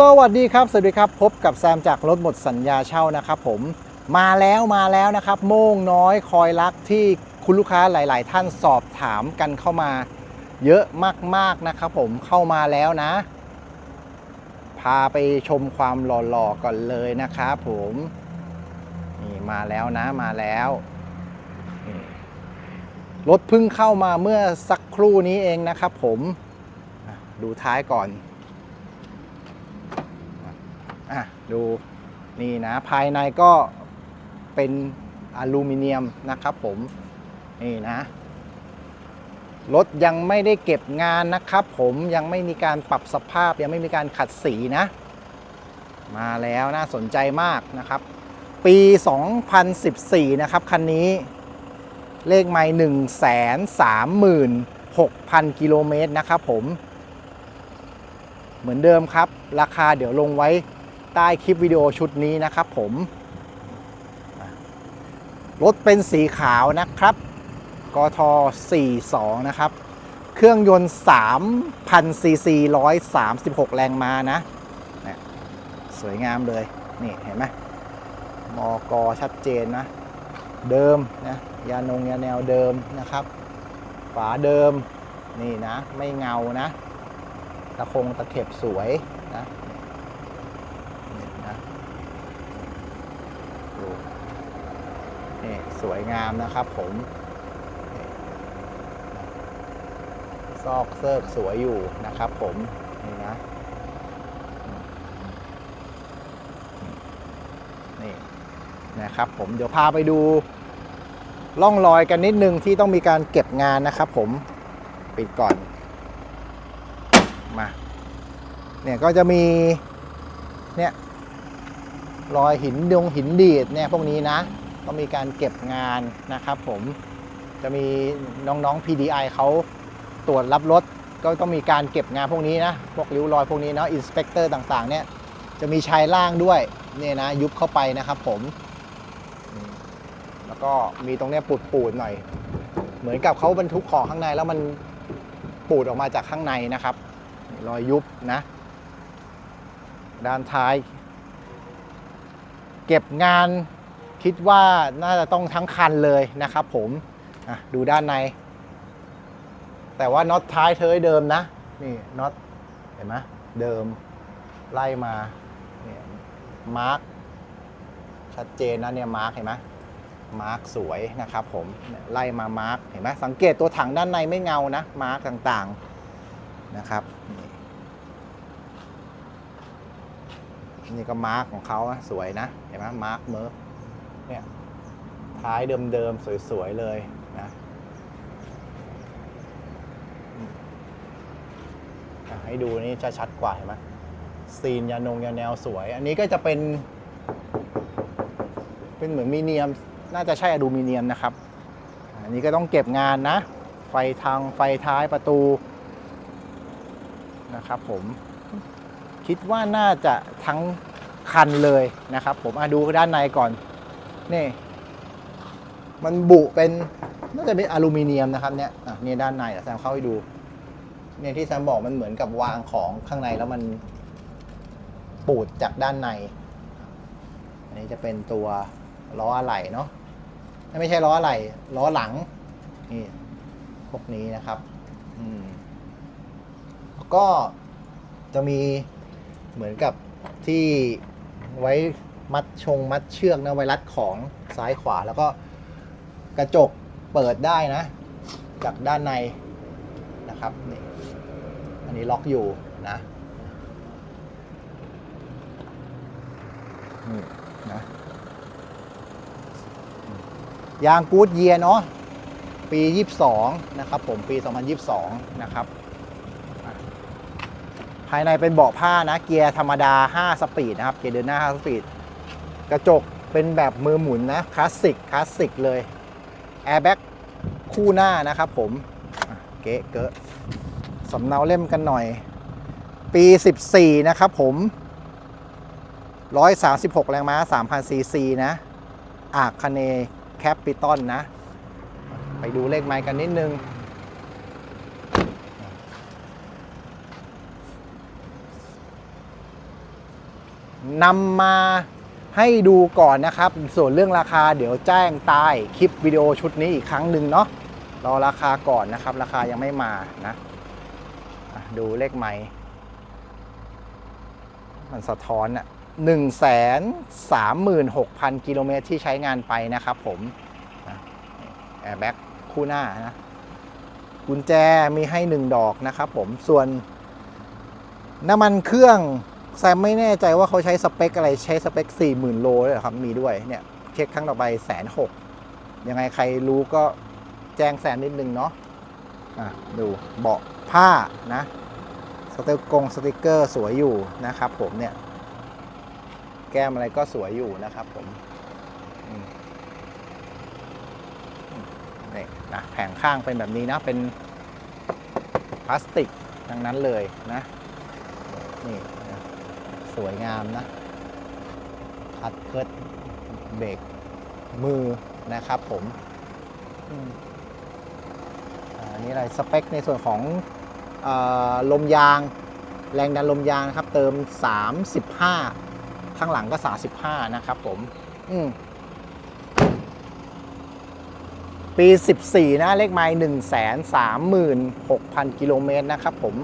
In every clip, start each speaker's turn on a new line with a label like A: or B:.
A: สวัสดีครับ สวัสดีครับ พบกับแซมจากรถหมดสัญญาเช่านะครับผมมาแล้วมาแล้วนะครับโม่งน้อยคอยรักที่คุณลูกค้าหลาย ๆ ท่านสอบถามกันเข้ามา เยอะมาก ๆ นะครับผมเข้ามาแล้วนะ พาไปชมความหล่อ ๆ ก่อนเลยนะครับผมนี่มาแล้วนะมาแล้วรถเพิ่งเข้ามาเมื่อสักครู่นี้เองนะครับผมดูท้ายก่อน อะ ดูนี่นะภายในก็เป็นอลูมิเนียมนะครับผมนี่นะรถยังไม่ได้เก็บงานนะครับ ผมยังไม่มีการปรับสภาพยังไม่มีการขัดสีนะ มาแล้วน่าสนใจมากนะครับ ปี 2014 นะครับคันนี้เลขไม่1 3 6 0 0 0กิโลเมตรนะครับผม เหมือนเดิมครับ ราคาเดี๋ยวลงไว้ ใต้คลิปวิดีโอชุดนี้นะครับผม รถเป็นสีขาวนะครับกท42 นะครับ เครื่องยนต์ 3,000 ซีซี 136 แรงม้านะเนี่ยสวยงามเลย นี่เห็นไหมมอกอชัดเจนนะ เดิมนะ ยานงยาแนวเดิมนะครับ ฝาเดิม นี่นะ ไม่เงานะ ตะคงตะเข็บสวยนะ นี่นะดูนี่ สวยงามนะครับผมซอกเซิกสวยอยู่นะครับผม นี่นะ นี่นะครับผมเดี๋ยวพาไปดูร่องรอยกันนิดนึงที่ต้องมีการเก็บงานนะครับผม ปิดก่อน มา เนี่ยก็จะมี เนี่ย รอยหินดงหินดีดเนี่ยพวกนี้นะ ต้องมีการเก็บงานนะครับผมจะมีน้องๆ PDI เขาตรวจรับรถก็ต้องมีการเก็บงานพวกนี้นะ พวกริ้วรอยพวกนี้เนาะอินสเปกเตอร์ต่างๆเนี่ยจะมีชายล่างด้วยเนี่ยนะยุบเข้าไปนะครับผม แล้วก็มีตรงเนี้ยปูดๆหน่อย เหมือนกับเขาบรรทุกของข้างในแล้วมันปูดออกมาจากข้างในนะครับ รอยยุบนะ ด้านท้าย เก็บงาน คิดว่าน่าจะต้องทั้งคันเลยนะครับผมดูด้านใน แต่ว่าน็อตท้ายเทยเดิมนะ นี่น็อตเห็นไหมเดิมไล่มาเนี่ยมาร์กชัดเจนนะเนี่ยมาร์กเห็นไหมมาร์กสวยนะครับผมไล่มามาร์กเห็นไหมสังเกตตัวถังด้านในไม่เงานะมาร์กต่างๆนะครับนี่นี่ก็มาร์กของเขาสวยนะ เห็นไหมมาร์กเมิร์ เนี่ย ท้ายเดิมๆ สวยๆ เลยนะให้ดูนี่จะชัดกว่าเห็นไหมซีนยานงยาแนวสวย อันนี้ก็จะเป็น เป็นเหมือนมีเนียม น่าจะใช่อลูมิเนียมนะครับ อันนี้ก็ต้องเก็บงานนะ ไฟทางไฟท้ายประตูนะครับผม คิดว่าน่าจะทั้งคันเลยนะครับผมมาดูด้านในก่อน นี่ มันบุเป็นน่าจะเป็นอลูมิเนียมนะครับเนี่ยอะเนี่ยด้านในเดี๋ยวแซมเข้าให้ดู เนี่ยที่แซมบอกมันเหมือนกับวางของข้างในแล้วมันปูดจากด้านใน อันนี้จะเป็นตัวล้ออะไหล่เนาะไม่ใช่ล้ออะไหล่ล้อหลัง นี่พวกนี้นะครับ อืมแล้วก็จะมีเหมือนกับที่ไว้ มัดชงมัดเชือกนะไวรัดของซ้ายขวาแล้วก็กระจกเปิดได้นะ จากด้านในนะครับนี่อันนี้ล็อกอยู่นะนี่นะยางกูดเยียเนาะปี 22 นะครับผมปี 2022 นะครับภายในเป็นเบาะผ้านะ เกียร์ธรรมดา 5 สปีดนะครับ เกียร์เดินหน้า 5 สปีด กระจกเป็นแบบมือหมุนนะคลาสสิกคลาสสิกเลยแอร์แบ็กคู่หน้านะครับผมเก๊เกอะสำเนาเล่มกันหน่อย ปี 14 นะครับผม 136 แรงม้า 3,000 ซีซีนะ อาคเนแคปปิตอนนะ ไปดูเลขไม้กันนิดนึง นำมา ให้ดูก่อนนะครับ ส่วนเรื่องราคาเดี๋ยวแจ้งใต้คลิปวิดีโอชุดนี้อีกครั้งหนึ่งเนาะรอราคาก่อนนะครับ ราคายังไม่มานะดูเลขไม้มันสะท้อนอะหนึ่งแสนสามหมื่นหกพันกิโลเมตรที่ใช้งานไปนะครับผมแอร์แบ็กคู่หน้านะกุญแจมีให้หนึ่งดอกนะครับผมส่วนน้ำมันเครื่อง แซมไม่แน่ใจว่าเขาใช้สเปคอะไรใช้สเปค 40,000 โลเลยเหรอครับ มีด้วยเนี่ยเช็คครั้งต่อไปแสนหกยังไงใครรู้ก็แจ้งแซมนิดนึงเนาะอะดูเบาะผ้านะสเตลกงสติกเกอร์สวยอยู่นะครับผมเนี่ย แก้มอะไรก็สวยอยู่นะครับผมนี่นะแผงข้างเป็นแบบนี้นะ เป็นพลาสติกทั้งนั้นเลยนะ นี่ สวยงามนะคัดเคิร์ดเบรกมือนะครับผมอันนี้อะไรสเปคในส่วนของออลมยาง แรงดันลมยางนะครับ เติม 35 ข้างหลังก็ 35 นะครับผมอืมปี 14 นะ เลขไมล์1 3 6 0 0 0 กิโลเมตรนะครับผม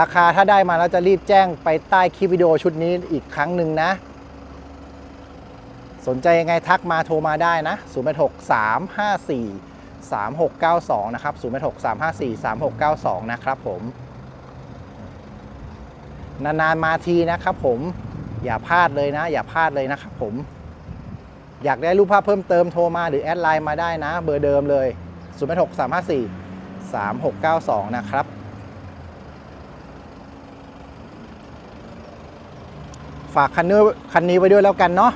A: ราคาถ้าได้มาแล้วจะรีบแจ้งไปใต้คลิปวิดีโอชุดนี้อีกครั้งหนึ่งนะ สนใจยังไงทักมาโทรมาได้นะ 086 354 3692 นะครับ 086 354 3692 นะครับผม นานๆมาทีนะครับผม อย่าพลาดเลยนะ อย่าพลาดเลยนะครับผม อยากได้รูปภาพเพิ่มเติมโทรมาหรือแอดไลน์มาได้นะ เบอร์เดิมเลย 0 8 6 3 5 4 3 6 9 2 นะครับ ฝากคันนี้คันนี้ไว้ด้วยแล้วกันเนาะ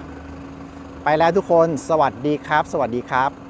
A: ไปแล้วทุกคนสวัสดีครับ สวัสดีครับ